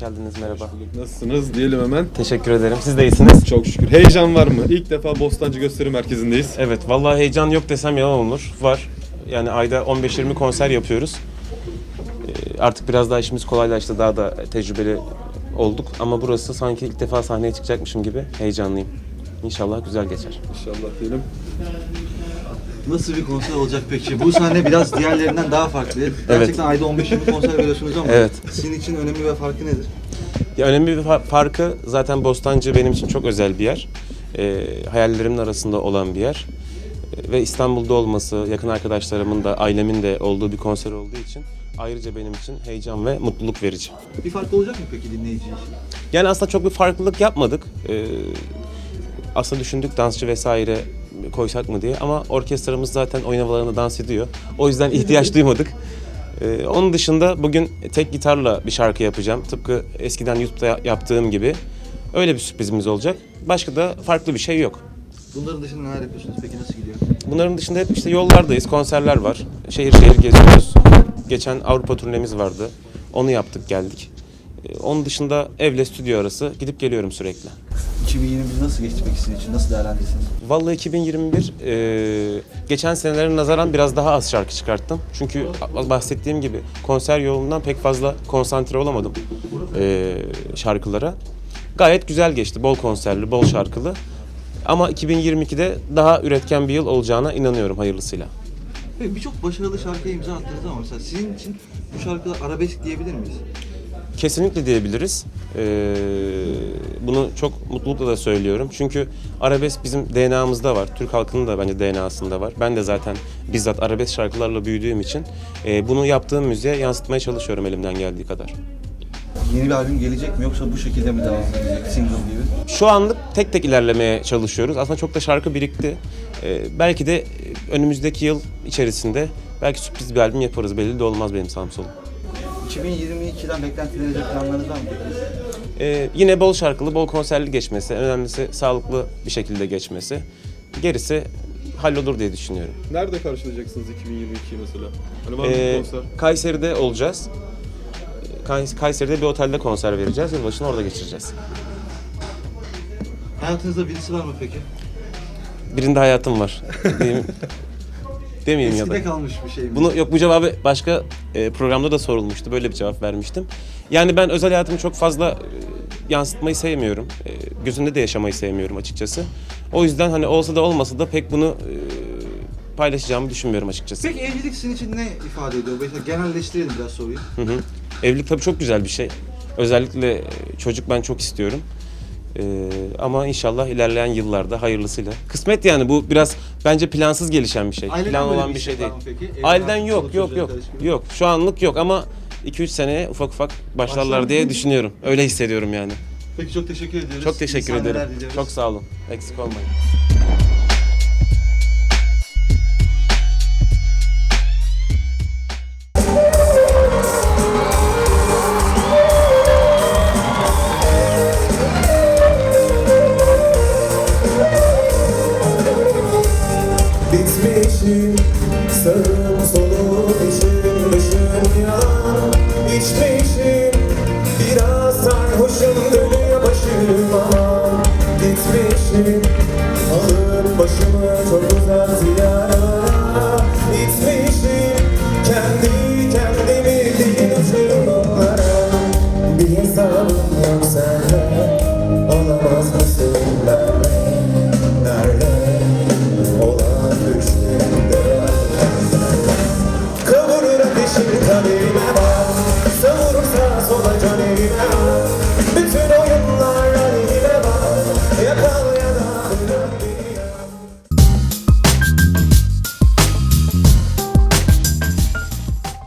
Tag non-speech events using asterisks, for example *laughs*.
hoş geldiniz. Merhaba. Nasılsınız diyelim hemen. Teşekkür ederim. Siz de iyisiniz. Çok şükür. Heyecan var mı? İlk defa Bostancı Gösteri Merkezi'ndeyiz. Evet, vallahi heyecan yok desem yalan olur. Var. Yani ayda 15-20 konser yapıyoruz. Ee, Artık biraz daha işimiz kolaylaştı, daha da tecrübeli olduk. Ama burası sanki ilk defa sahneye çıkacakmışım gibi heyecanlıyım. İnşallah güzel geçer. İnşallah diyelim. Nasıl bir konser olacak peki? Bu sahne biraz diğerlerinden daha farklı. Gerçekten ayda 15-20 konser veriyorsunuz ama Evet. sizin için önemi ve farkı nedir? Ya önemli bir fa- farkı zaten Bostancı benim için çok özel bir yer. Ee, hayallerimin arasında olan bir yer. Ee, ve İstanbul'da olması, yakın arkadaşlarımın da ailemin de olduğu bir konser olduğu için ayrıca benim için heyecan ve mutluluk verici. Bir fark olacak mı peki dinleyici için? Yani aslında çok bir farklılık yapmadık. Ee, aslında düşündük dansçı vesaire koysak mı diye ama orkestramız zaten oyun havalarında dans ediyor. O yüzden ihtiyaç *laughs* duymadık. Ee, onun dışında bugün tek gitarla bir şarkı yapacağım. Tıpkı eskiden YouTube'da yaptığım gibi. Öyle bir sürprizimiz olacak. Başka da farklı bir şey yok. Bunların dışında neler yapıyorsunuz peki nasıl gidiyor? Bunların dışında hep işte yollardayız, konserler var. Şehir şehir geziyoruz. Geçen Avrupa turnemiz vardı. Onu yaptık geldik. Ee, Onun dışında evle stüdyo arası gidip geliyorum sürekli. 2021 nasıl geçti peki sizin için? Nasıl değerlendirirsiniz? Vallahi 2021 e, geçen senelere nazaran biraz daha az şarkı çıkarttım. Çünkü bahsettiğim gibi konser yoğunluğundan pek fazla konsantre olamadım e, şarkılara. Gayet güzel geçti. Bol konserli, bol şarkılı. Ama 2022'de daha üretken bir yıl olacağına inanıyorum hayırlısıyla. Peki birçok başarılı şarkıya imza attınız ama mesela sizin için bu şarkılar arabesk diyebilir miyiz? Kesinlikle diyebiliriz. Ee, bunu çok mutlulukla da söylüyorum. Çünkü arabesk bizim DNA'mızda var. Türk halkının da bence DNA'sında var. Ben de zaten bizzat arabesk şarkılarla büyüdüğüm için e, bunu yaptığım müziğe yansıtmaya çalışıyorum elimden geldiği kadar. Yeni bir albüm gelecek mi yoksa bu şekilde mi devam edecek single gibi? Şu anlık tek tek ilerlemeye çalışıyoruz. Aslında çok da şarkı birikti. Ee, belki de önümüzdeki yıl içerisinde belki sürpriz bir albüm yaparız. Belli de olmaz benim Samsun. 2022'den beklentileriniz planlarınız var mı? Ee, yine bol şarkılı, bol konserli geçmesi. En önemlisi sağlıklı bir şekilde geçmesi. Gerisi hallolur diye düşünüyorum. Nerede karşılayacaksınız 2022'yi mesela? Hani var mı Ee, konser? Kayseri'de olacağız. Kays- Kayseri'de bir otelde konser vereceğiz. Yılbaşını orada geçireceğiz. Hayatınızda birisi var mı peki? Birinde hayatım var. *laughs* Diyeyim- Demeyeyim ya da. Eskide kalmış bir şey mi? Bunu yok bu cevabı başka e, programda da sorulmuştu. Böyle bir cevap vermiştim. Yani ben özel hayatımı çok fazla e, yansıtmayı sevmiyorum. E, gözünde de yaşamayı sevmiyorum açıkçası. O yüzden hani olsa da olmasa da pek bunu e, paylaşacağımı düşünmüyorum açıkçası. Peki evlilik sizin için ne ifade ediyor? Mesela genelleştirelim biraz soruyu. Hı hı. Evlilik tabii çok güzel bir şey. Özellikle e, çocuk ben çok istiyorum. Ee, ama inşallah ilerleyen yıllarda hayırlısıyla. Kısmet yani bu biraz bence plansız gelişen bir şey. Aileden Plan böyle olan bir bir şey istek değil. var mı peki? Evlen, Aileden yok çoluk yok çocuğa yok. karışık. Yok şu anlık yok ama 2-3 seneye ufak ufak başlarlar Başlar. diye düşünüyorum. Öyle hissediyorum yani. Peki çok teşekkür ediyoruz. Çok teşekkür sahneler ederim. diliyoruz. Çok sağ olun. Eksik olmayın. ki Sağım içim dışım yan İçmişim biraz sarhoşum dönüyor başım ama Gitmişim başımı çok uzak ziyara Gitmişim kendi kendimi değil uçurumlara Bir hesabım yoksa